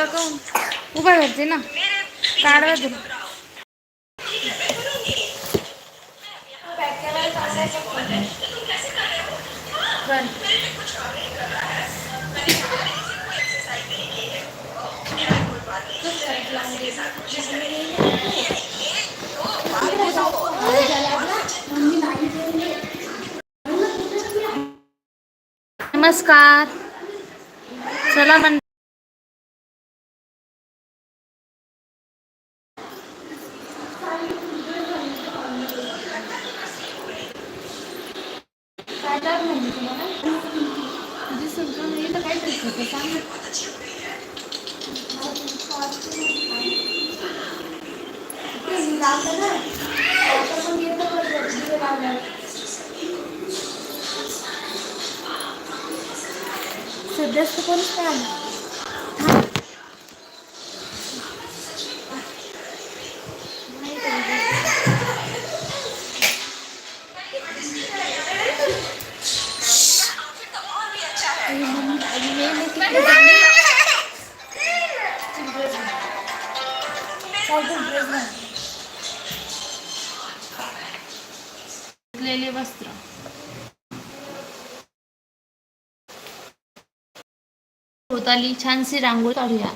त्याला काऊन उभा करते ना? काढवा तू नमस्कार. चला म्हण सध्याच कोणीच काय भोवताली छानशी रांगोळी काढूया.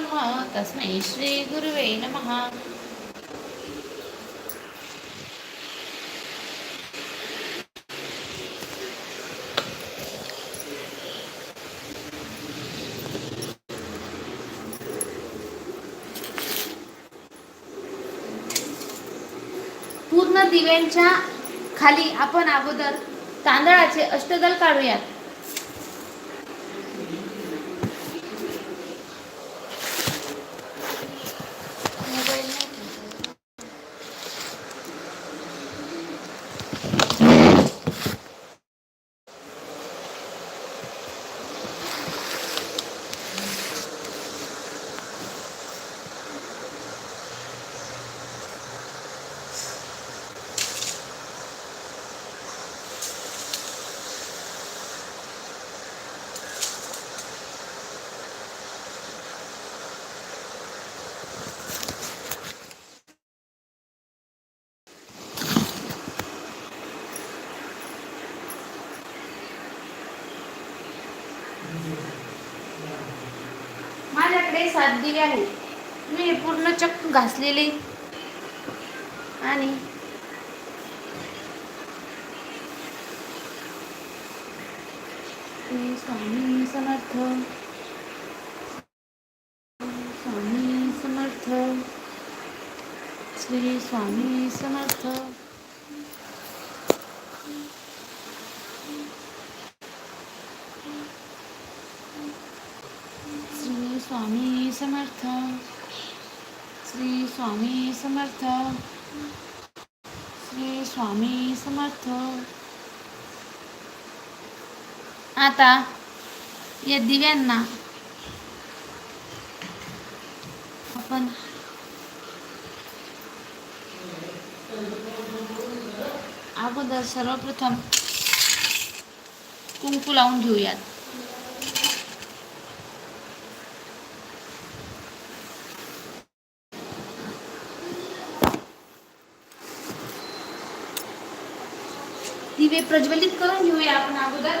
परब्रह्म तस्मै श्रीगुरुवे नमः। पूर्ण दिव्यांच्या खाली आपण अगोदर तांदळाचे अष्टदल काढूयात मोबाईल नाही का? माझ्याकडे सात दिवे आहेत मी हे पूर्ण चक्क घासलेले. आणि स्वामी समर्थ. स्वामी समर्थ. श्री स्वामी समर्थ श्री स्वामी समर्थ। श्री स्वामी समर्थ। श्री स्वामी समर्थ। आता या दिव्यांना आपण अगोदर सर्वप्रथम कुंकू लावून घेऊयात दिवे प्रज्वलित करून घेऊया आपण अगोदर.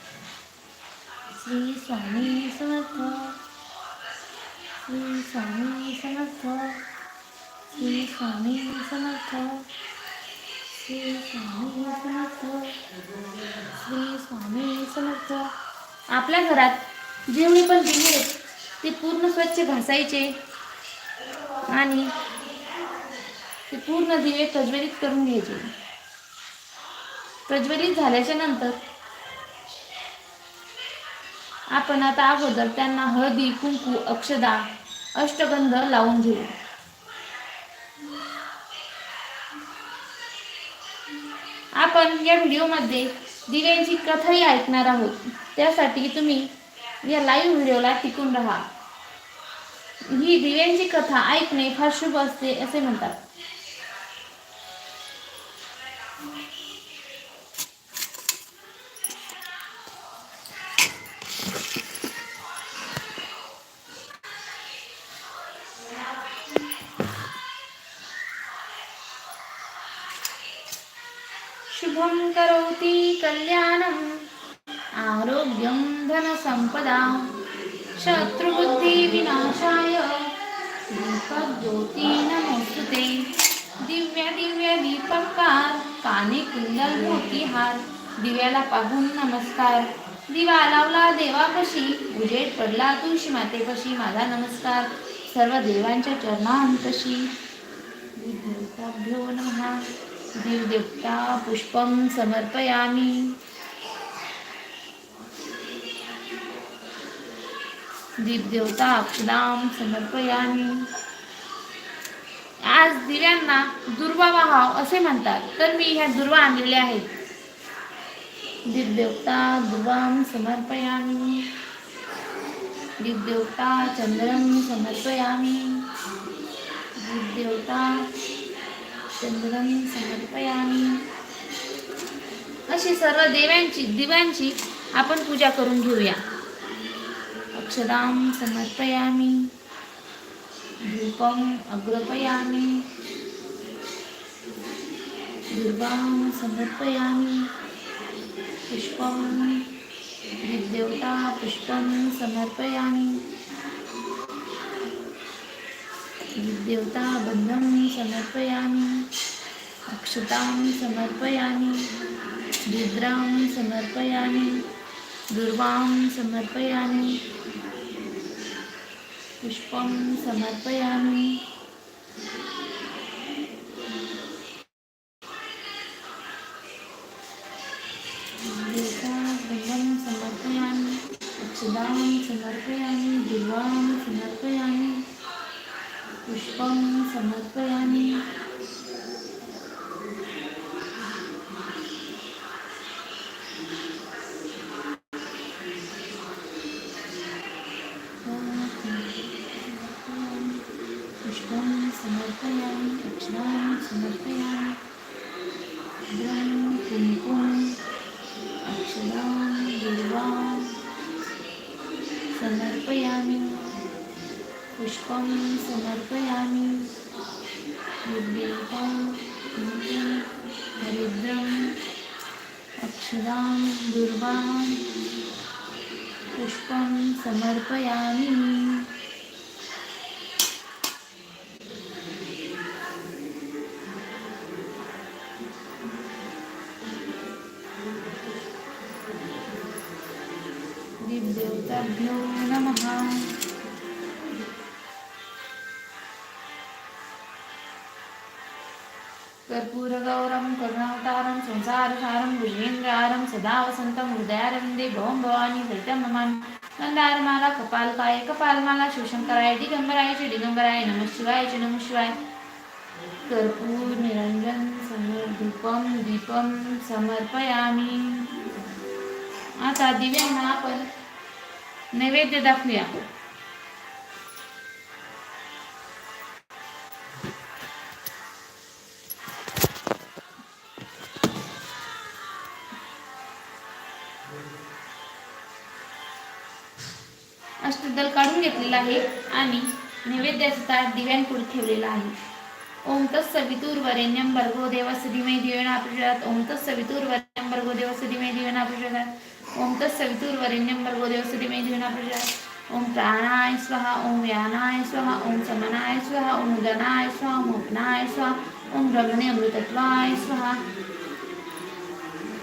श्री स्वामी समर्थ श्री स्वामी समर्थ श्री स्वामी समर्थ श्री स्वामी समर्थ श्री स्वामी समर्थ आपल्या घरात जेवढे पण दिले आहेत ते पूर्ण स्वच्छ घासायचे आणि ते पूर्ण दिवे प्रज्वलित करून घ्यायचे. प्रज्वलित झाल्याच्यानंतर आपण आता अगोदर त्यांना हळदी कुंकू अक्षदा अष्टगंध लावून घेऊ. आपण या व्हिडिओमध्ये दिव्यांची कथाही ऐकणार आहोत. त्यासाठी तुम्ही या लाईव्ह व्हिडिओला टिकून राहा. ही दिव्यांची कथा ऐकणे फार शुभ असते असे म्हणतात. करोति कल्याणम् आरोग्यं धनसम्पदा शत्रुबुद्धिविनाशाय दीपज्योती नमोस्तुते दिव्या दिव्या दीपकार काने कुंडल मोतीहार दिव्याला पाहून नमस्कार। दिवा लावला देवापशी उजेड पडला तुळशी मातेपाशी माझा नमस्कार। सर्व देवांच्या चरणांतशी। देवताभ्यो नमः। देवदेवता पुष्पं समर्पयामि। दीपदेवता अक्षदाम समर्पयामी। आज दिव्यांना दुर्वा वाहाव असे म्हणतात तर मी ह्या दुर्वा आणलेल्या आहेत। दीपदेवता दुर्वाम समर्पयामी। दीपदेवता चंद्रम समर्पयामी। दीपदेवता चंद्रम समर्पयामी. अशी सर्व देव्यांची दिव्यांची आपण पूजा करून घेऊया. अक्षरां समर्पयामि. धूपम अग्रपयामि. दुर्वां समर्पयामि. पुष्पं देवता पुष्पं समर्पयामि. विद्योता बन्धं समर्पयामि अक्षतां समर्पयामि रुद्रां समर्पयामि दुर्वां समर्पयामि पुष्पं समर्पयामि देवताबन्धं समर्पयामि अक्षदां समर्पयामि दुर्वां समर्पयामि पुष्पं समर्पयामि अक्षरां दुर्वां पुष्पं समर्पयामि। भुजेन्द्रारं सदा वसन्तं हृदयारविन्दे भवं भवानी सहितं ममामि मंदारमाला कपालकाय कपालमाला शिवशंकराय दिगंबराय च दिगंबराय नमः शिवाय च नमः शिवाय। कर्पूर निरंजन समर दीपम समर्पयामी। आता दिव्यांना आपण नैवेद्य दाखवूया। आहे आणि नैवेद्याचा दिव्यांपुढे ठेवलेला आहे. ओम तत्सवितुर वरेण्यम भर्गो देवस्य धीमहि धियो न ओम तत्सवितुर वरेण्यम भर्गो देवस्य धीमहि धियो न ओम तत्सवितुर वरेण्यम भर्गो देवस्य धीमहि धियो न ओम प्राणाय स्वाहा ओम व्यानाय स्वाहा ओम समनाय स्वाहा ओम उदनाय स्वाहा ओम उपनाय स्वाहा ओम ब्रह्मणे अमृतत्वाय स्वाहा.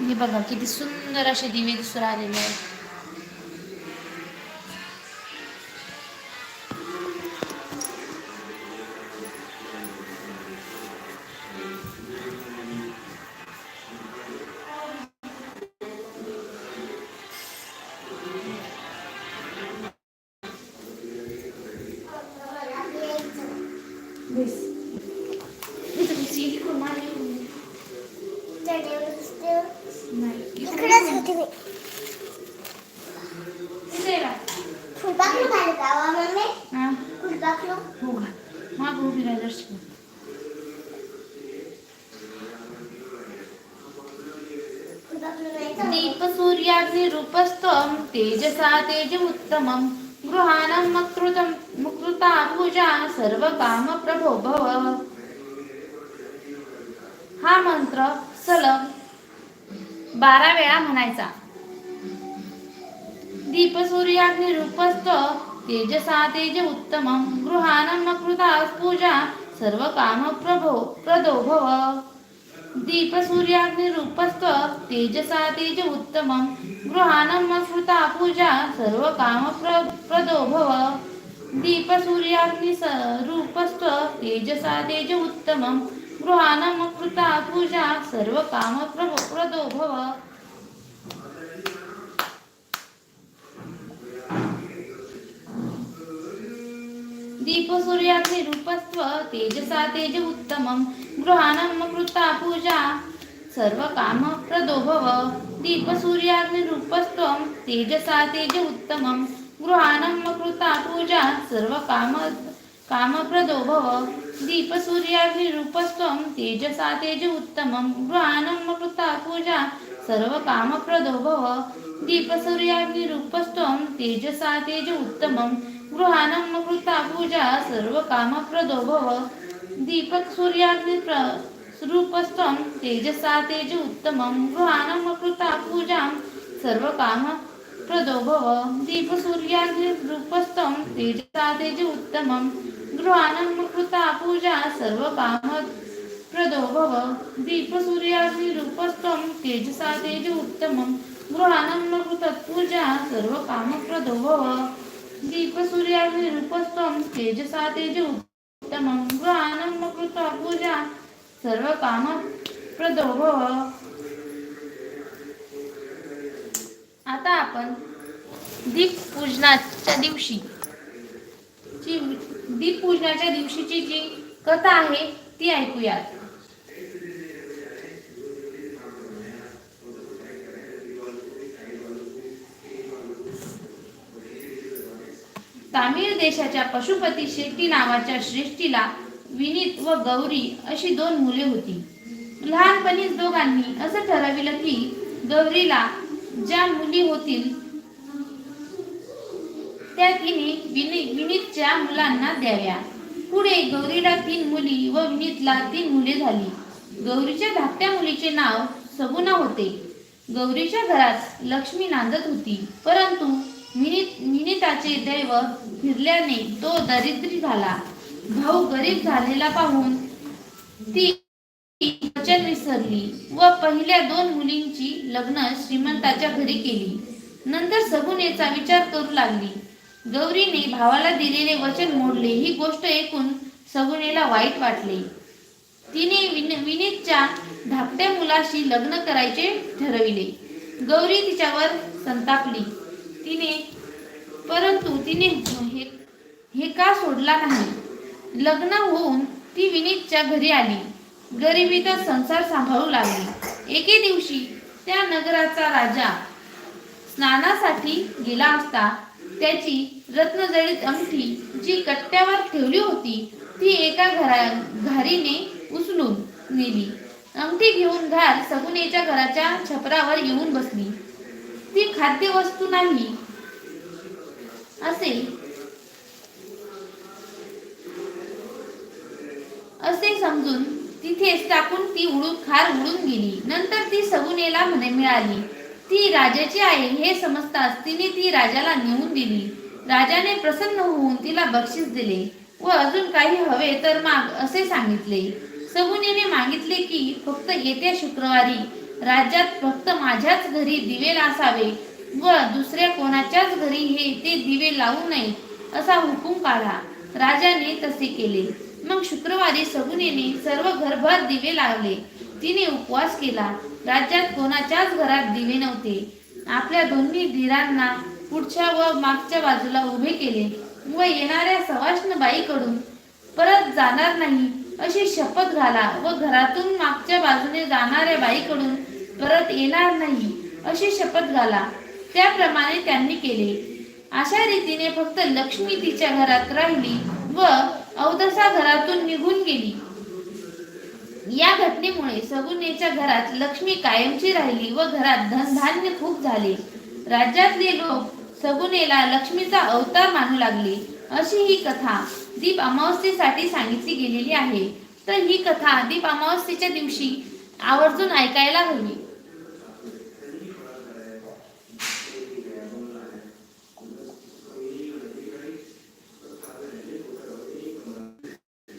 हे बघा किती सुंदर असे दिवे दिसून आलेले आहेत. मी मम्मी हा हो का दर्शक सूर्याग्निरूपस्थं तेजसा तेज उत्तमं गृहाणं मकृतं मुकृता पूजा सर्व काम प्रभो भव हा मंत्र सलग बारा वेळा म्हणायचा. दीप सूर्याग्निरूपस्थ तेजसा तेज उत्तम गृहानम मकृता पूजा सर्व काम प्रभो प्रदो भव. दीप तेजसा तेज उत्तमं गृहानम कृता पूजा सर्व काम प्रदो भव. दीप सूर्याग्नि रूपस्थ तेजसा तेज उत्तम गृहाणं मकृता पूजा सर्व काम प्रदो भव. दीप सूर्याग्नि रूपस्त्व तेजसा तेज उत्तमं. गृहाणं कृता पूजा सर्व काम प्रदो भव. दीप सूर्याग्नि रूपस्त्वं तेजसा तेज उत्तमं. गृहाणं मकृता पूजा सर्व काम कामप्रदो भव। दीप रूपस्त्वं तेजसा तेज उत्तमं गृहाणं कृता पूजा। सर्वकामप्रदो भव। दीप रूपस्त्वं तेजसा तेज उत्तमं गृहाणं कृता पूजा। सर्वकामप्रदो भव। दीपक रूपस्त्वं तेजसा तेज उत्तमं गृहाणं कृता पूजा। सर्व प्रदो भव। दीप तेजसा तेज उत्तमं गृहानन्मकृता कृता पूजा सर्व काम प्रदो भव। दीप सूर्याग्नि रूपस्तम तेजसा तेज उत्तमं। गृहाणं कृत पूजा सर्व प्रदो भव। दीप सूर्याग्नि रूपस्तम तेजसा तेज उत्तमं। गृहाणं पूजा सर्व काम प्रदो भव। आता आपण दीप पूजनाच्या दिवशी दीपपूजनाच्या दिवशीची जी कथा आहे ती ऐकूयात. तामिळ देशाच्या पशुपती शेट्टी नावाच्या श्रेष्ठीला विनीत व गौरी अशी दोन मुले होती. लहानपणीच दोघांनी असं ठरविलं की गौरीला ज्या मुली होतील त्या तिने विनी विनीतच्या मुलांना द्याव्या. पुढे गौरीला तीन मुली व विनीतला तीन मुले झाली. गौरीच्या धाकट्या मुलीचे नाव सगुणा होते. गौरीच्या घरात लक्ष्मी नांदत होती. परंतु विनीत विनीताचे दैव फिरल्याने तो दरिद्री झाला. भाऊ गरीब झालेला पाहून ती वचन विसरली व पहिल्या दोन मुलींची लग्न श्रीमंताच्या घरी केली. नंतर सगुनेचा विचार करू लागली. गौरीने भावाला दिलेले वचन मोडले. ही गोष्ट ऐकून सगुनेला वाईट वाटले. तिने विन विनीतच्या धाकट्या मुलाशी लग्न करायचे ठरविले. गौरी तिच्यावर संतापली. तिने परंतु तिने हे हे का सोडला नाही? लग्न होऊन ती विनीतच्या घरी आली. गरिबीचा संसार सांभाळू लागली. एके दिवशी त्या नगराचा राजा स्नानासाठी गेला असता त्याची रत्नजडित अंगठी जी कट्ट्यावर ठेवली होती ती एका घरा घारीने उचलून नेली. अंगठी घेऊन घार सगुनेच्या घराच्या छपरावर येऊन बसली. ती खाद्य वस्तू नाही असे असे समजून तिथेच टाकून ती उडून खार उडून गेली. नंतर ती सगुनेला म्हणे मिळाली. ती राजाची आहे हे समजताच तिने ती राजाला नेऊन दिली. राजाने प्रसन्न होऊन तिला बक्षीस दिले व अजून काही हवे तर माग असे सांगितले. सगुनेने मागितले की फक्त येत्या शुक्रवारी राज्यात फक्त माझ्याच घरी दिवे असावे व दुसऱ्या कोणाच्याच घरी हे ते दिवे लावू नये असा हुकूम काढा. राजाने तसे केले. मग शुक्रवारी सगुनेने सर्व घरभर दिवे लावले. तिने उपवास केला. राज्यात कोणाच्याच घरात दिवे नव्हते. आपल्या दोन्ही धीरांना पुढच्या व मागच्या बाजूला उभे केले व येणाऱ्या सवाष्ण बाईकडून परत जाणार नाही अशी शपथ घाला व घरातून मागच्या बाजूने जाणाऱ्या बाईकडून परत येणार नाही अशी शपथ घाला. त्याप्रमाणे त्यांनी केले. अशा रीतीने फक्त लक्ष्मी तिच्या घरात राहिली व अवदसा घरातून निघून गेली. या घटनेमुळे सगुनेच्या घरात लक्ष्मी कायमची राहिली व घरात धनधान्य खूप झाले. राज्यातले लोक सगुनेला लक्ष्मीचा अवतार मानू लागले. अशी ही कथा दीप अमावस्येसाठी सांगितली गेलेली आहे. तर ही कथा दीप अमावस्येच्या दिवशी आवर्जून ऐकायला हवी.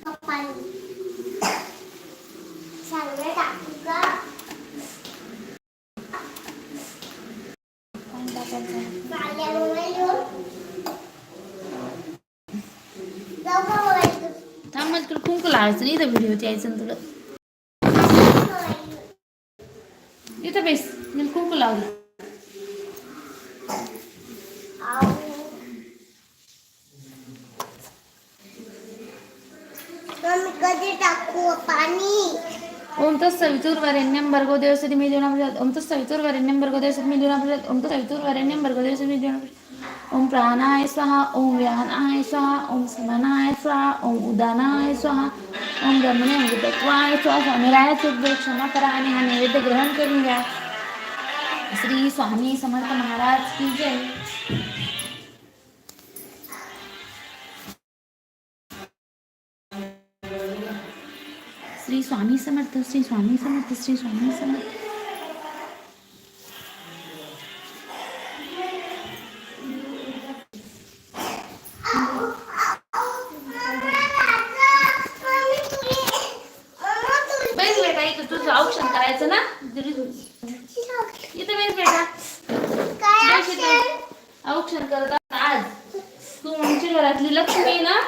पप्पांनी चांगलं टाकू का माझ्या मोबाईल घेऊन जाऊ का मोबाईल घेऊन? थांब नाही इथं व्हिडिओ यायचं ना तुला. इथं बेस मी कुंकू लावलं कधी टाकू पाणी ओम तत्सवितुर्वरेण्यं भर्गो देवसति मे प्रचोदयात् ओम तत्सवितुर्वरेण्यं भर्गो देवसति मे प्रचोदयात् ओम तत्सवितुर्वरेण्यं भर्गो देवसति मे ओम प्राणाय स्वाहा ओम व्यानाय स्वाहा ओम समानाय स्वाहा ओम उदानाय स्वाहा ओम ब्रह्मणे अमृतत्वाय स्वाहा स्वामीराय चुकदे क्षमा करा आणि हा नैवेद्य ग्रहण करून घ्या श्री स्वामी समर्थ महाराज की जय श्री स्वामी समर्थ श्री स्वामी समर्थ श्री स्वामी समर्थ बैस बेटा इथं तुझं औक्षण करायचं ना इथं बैस बेटा बैस इथं. औक्षण करत असताना आज तू आमच्या घरातली लक्ष्मी आहे ना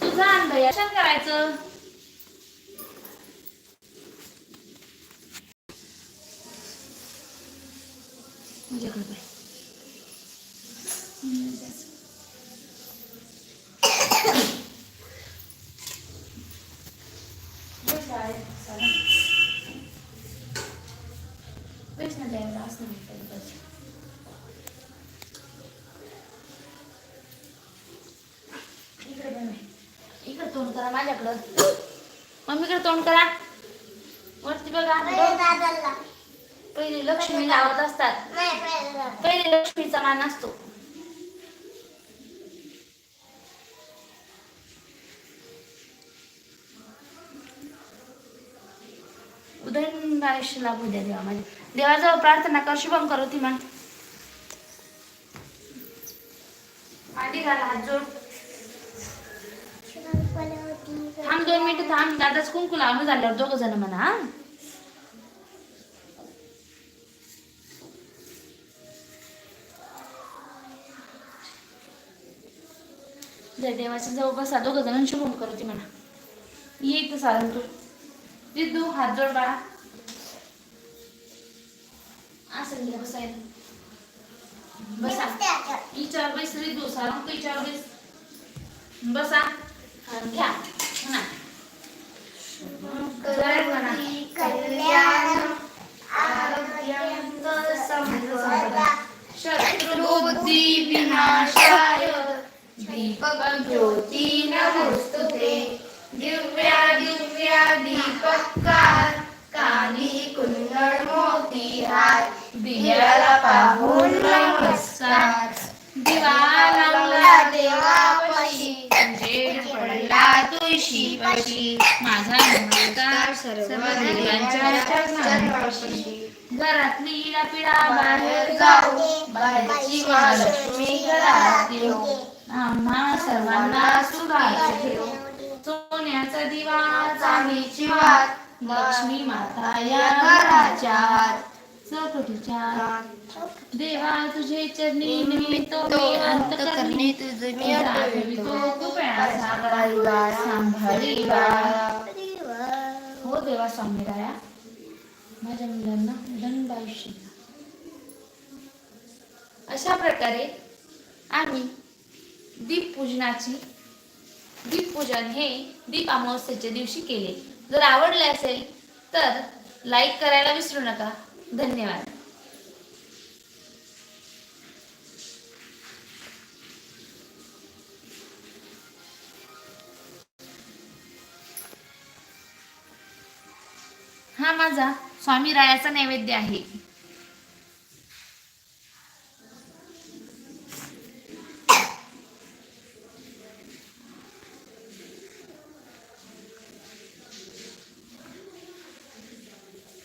तुझं आणलं औक्षण करायचं माझ्याकडे बाई. बस आहे, चला. बस ना द्यायला असं नाही पाहिजे, बस. इकडे बघ बाई. इकडे तोंड करा माझ्याकडं तोंड करा. वरती बघा पहिले लक्ष्मी लावत असतात. पहिलं. लक्ष्मीचा मान असतो. उदयन आयुष्य लाभू द्या देवा माझ्या देवाजवळ प्रार्थना कर शुभम करो ती मांडी घाला हात जोड. थांब दोन मिनिटं थांब. दादाच कुंकू लावून झाल्यावर दोघ जण म्हणा जय देवाच्या जवळ बसा. दोघ जण शुभम करते म्हणा. ये तर साधन तू. जिद्दू हात जोड बाळा. असं घे बसायला. बसा. विचार बैस रिदू सारा विचार बैस. बसा. घ्या. म्हणा कर म्हणा कल्याण शत्रुबुद्धी विनाशाय दीपक ज्योती नमोस्तुते दिव्या दिव्या दीपकार कानी कुंदर मोती हार दिव्याला पाहून नमस्कार. दिवा लावला देवा माझा नमस्कार सर्व देवांच्या घरातली पिढा बाहेर जाऊ. बाहेरची महालक्ष्मी घरात येऊ हो. आम्हा सर्वांना सुखात सोन्याचा दिवा चांदीची वात लक्ष्मी माता या घराच्या चौकटीच्या देवा तुझे चरणी निमित्त मी अंतकरणी तुझे दाखवितो कृपया सागरा सांभाळी बाळा हो देवा माझ्या मुलांना दंड आयुष्य. अशा प्रकारे आम्ही दीपपूजनाची दीपपूजन हे दीप अमावस्येच्या दिवशी केले. जर आवडले असेल तर लाईक करायला विसरू नका. धन्यवाद. हा माझा स्वामी रायाचा नैवेद्य आहे.